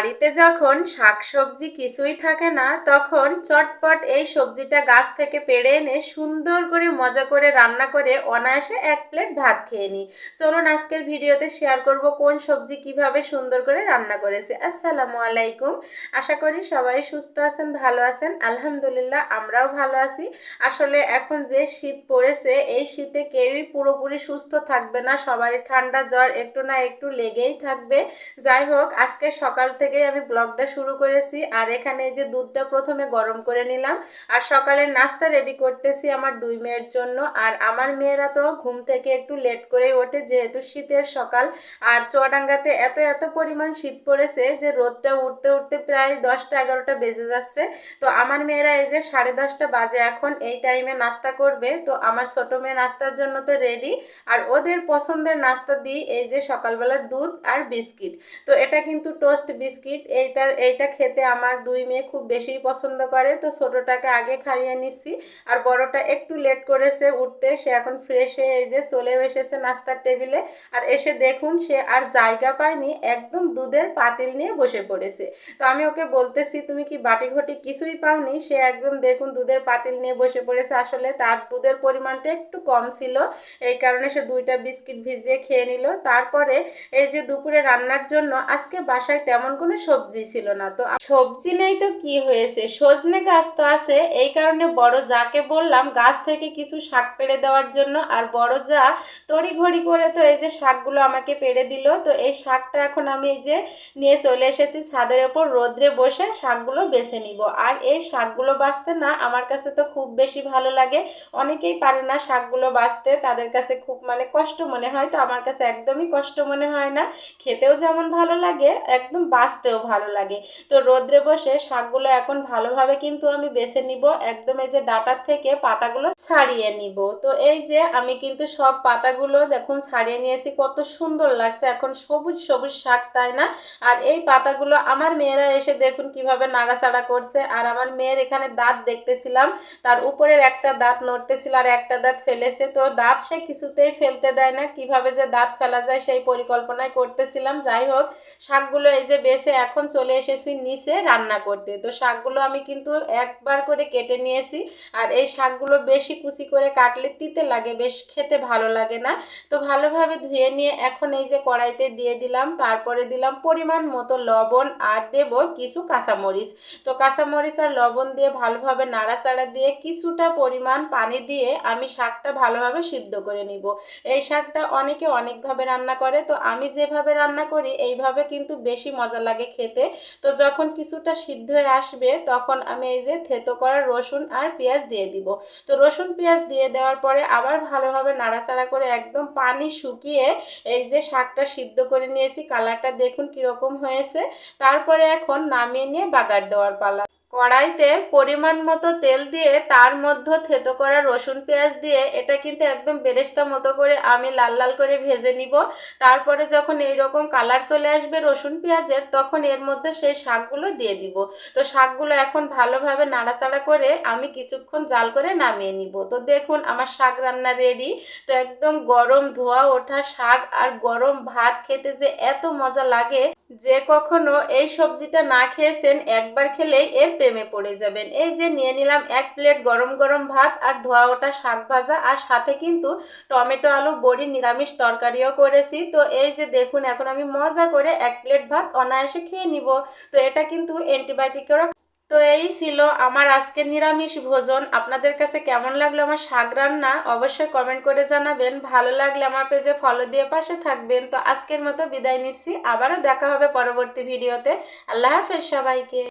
বাড়িতে যখন শাকসবজি কিছুই থাকে না, তখন চটপট এই সবজিটা গাছ থেকে পেড়ে এনে সুন্দর করে মজা করে রান্না করে অনায়াসে এক প্লেট ভাত খেয়ে নিই। চলুন আজকের ভিডিওতে শেয়ার করব কোন সবজি কীভাবে সুন্দর করে রান্না করেছে। আসসালামু আলাইকুম। আশা করি সবাই সুস্থ আছেন, ভালো আছেন। আলহামদুলিল্লাহ, আমরাও ভালো আছি। আসলে এখন যে শীত পড়েছে, এই শীতে কেউই পুরোপুরি সুস্থ থাকবে না। সবারই ঠান্ডা জ্বর একটু না একটু লেগেই থাকবে। যাই হোক, আজকে সকাল থেকেই আমি ব্লগটা শুরু করেছি। আর এখানে এই যে দুধটা প্রথমে গরম করে নিলাম। আর সকালের নাস্তা রেডি করতেছি আমার দুই মেয়ের জন্য। আর আমার মেয়েরা তো ঘুম থেকে একটু লেট করেই ওঠে, যেহেতু শীতের সকাল। আর চুয়াডাঙ্গাতে এত এত পরিমাণ শীত পড়েছে যে রোদটা উঠতে উঠতে প্রায় দশটা, এগারোটা বেজে যাচ্ছে। তো আমার মেয়েরা এই যে সাড়ে দশটা বাজে এখন, এই টাইমে নাস্তা করবে। তো আমার ছোটো মেয়ে নাস্তার জন্য তো রেডি আর ওদের পছন্দের নাস্তা দিই এই যে সকালবেলা দুধ আর বিস্কিট। তো এটা কিন্তু টোস্ট বিস্কিট এইটা এইটা খেতে আমার দুই মেয়ে খুব বেশি পছন্দ করে। তো ছোটোটাকে আগে খাইয়ে নিচ্ছি আর বড়টা একটু লেট করেছে উঠতে, সে এখন ফ্রেশ হয়ে এই যে চলেও এসেছে নাস্তার টেবিলে। আর এসে দেখুন, সে আর জায়গা পায়নি, একদম দুধের পাতিল নিয়ে বসে পড়েছে। তো আমি ওকে বলতেছি, তুমি কি বাটি ঘটি কিছুই পাওনি? সে একদম দেখুন দুধের পাতিল নিয়ে বসে পড়েছে। আসলে তার দুধের পরিমাণটা একটু কম ছিল, এই কারণে সে দুইটা বিস্কিট ভিজিয়ে খেয়ে নিল। তারপরে এই যে দুপুরে রান্নার জন্য, আজকে বাসায় তেমন কোনো সবজি ছিল না। তো সবজি নেই তো কি হয়েছে? সজনে গাছ তো আছে, এই কারণে বড় যাকে বললাম, গাছ থেকে কিছু শাক পেড়ে দেওয়ার জন্য, আর বড় যা তড়িঘড়ি করে তো এই যে শাকগুলো আমাকে পেড়ে দিল, তো এই শাকটা এখন আমি এই যে নিয়ে চলে এসেছি ছাদের ওপর, রোদ্রে বসে শাকগুলো বেছে নিব। আর এই শাকগুলো বাঁচতে না আমার কাছে তো খুব বেশি ভালো লাগে। অনেকেই পারে না শাকগুলো বাঁচতে, তাদের কাছে খুব মানে কষ্ট মনে হয়, তো আমার কাছে একদমই কষ্ট মনে হয় না। খেতেও যেমন ভালো লাগে, একদম বাছতেও ভালো লাগে। তো রোদ্রে বসে শাকগুলো এখন ভালোভাবে কিন্তু আমি বেছে নিব। একদম এই যে ডাটার থেকে পাতাগুলো ছাড়িয়ে নিব। তো এই যে আমি কিন্তু সব পাতাগুলো দেখুন ছাড়িয়ে নিয়েছি, কত সুন্দর লাগছে। এখন সবুজ সবুজ শাক, তাই না? আর এই পাতাগুলো আমার মেয়েরা এসে দেখুন কীভাবে নাড়াচাড়া করছে। আর আমার মেয়ের এখানে দাঁত দেখতেছিলাম, তার উপরের একটা দাঁত নড়তেছিল আর একটা দাঁত ফেলেছে। তো দাঁত সে কিছুতেই ফেলতে দেয় না। কীভাবে যে দাঁত ফেলা যায় সেই পরিকল্পনায় করতেছিলাম। যাই হোক, শাকগুলো এই যে বেছে এখন চলে এসেছি নিচে রান্না করতে। তো শাকগুলো আমি কিন্তু একবার করে কেটে নিয়েছি আর এই শাকগুলো বেশি কুচি করে কাটলে তিতে লাগে, বেশ খেতে ভালো লাগে না। তো ভালোভাবে ধুয়ে নিয়ে এখন এই যে কড়াইতে দিয়ে দিলাম, তারপরে দিলাম পরিমাণ মতো লবণ আর দেব কিছু কাঁচামরিচ। তো কাঁচামরিচ আর লবণ দিয়ে ভালোভাবে নাড়াচাড়া দিয়ে কিছুটা পরিমাণ পানি দিয়ে আমি শাকটা ভালোভাবে সিদ্ধ করে নিব। এই শাকটা অনেকে অনেকভাবে রান্না করে, তো আমি যেভাবে রান্না করি, এইভাবে কিন্তু বেশি মজা লাগে খেতে। তো যখন কিছুটা সিদ্ধ হয়ে আসবে, তখন আমি এই যে থেতো করা রসুন আর পেঁয়াজ দিয়ে দিব। তো রসুন, পেঁয়াজ দিয়ে দেওয়ার পরে আবার ভালোভাবে নাড়াচাড়া করে একদম পানি শুকিয়ে এই যে শাকটা সিদ্ধ করে নিয়েছি। কালারটা দেখুন কীরকম হয়েছে। তারপরে এখন নামিয়ে নিয়ে বাগার দেওয়ার পালা। কড়াইতে পরিমাণ মতো তেল দিয়ে তার মধ্যে থেতো করা রসুন পেঁয়াজ দিয়ে এটা কিন্তু একদম বেরেস্তা মতো করে আমি লাল লাল করে ভেজে নিব। তারপরে যখন এই রকম কালার চলে আসবে রসুন পেঁয়াজের, তখন এর মধ্যে সেই শাকগুলো দিয়ে দিব। তো শাকগুলো এখন ভালোভাবে নাড়াচাড়া করে আমি কিছুক্ষণ জাল করে নামিয়ে নিব। তো দেখুন আমার শাক রান্না রেডি তো একদম গরম ধোয়া ওঠা শাক আর গরম ভাত খেতে যে এত মজা লাগে, যে কখনো এই সবজিটা না খেয়েছেন একবার খেলেই এর প্রেমে পড়ে যাবেন। এই যে নিয়ে নিলাম এক প্লেট গরম গরম ভাত আর ধোয়া ওটা শাক ভাজা আর সাথে কিন্তু টমেটো, আলু, বড়ি, নিরামিষ তরকারিও করেছি। তো এই যে দেখুন, এখন আমি মজা করে এক প্লেট ভাত অনায়াসে খেয়ে নিব। তো এটা কিন্তু অ্যান্টিবায়োটিকেরও তো এই ছিল আমার আজকের নিরামিষ ভোজন। আপনাদের কাছে কেমন লাগল আমার শাক রান্না? অবশ্যই কমেন্ট করে জানাবেন। ভালো লাগলে আমার পেজে ফলো দিয়ে পাশে থাকবেন। তো আজকের মতো বিদায় নিচ্ছি। আবারও দেখা হবে পরবর্তী ভিডিওতে আল্লাহ হাফেজ সবাইকে।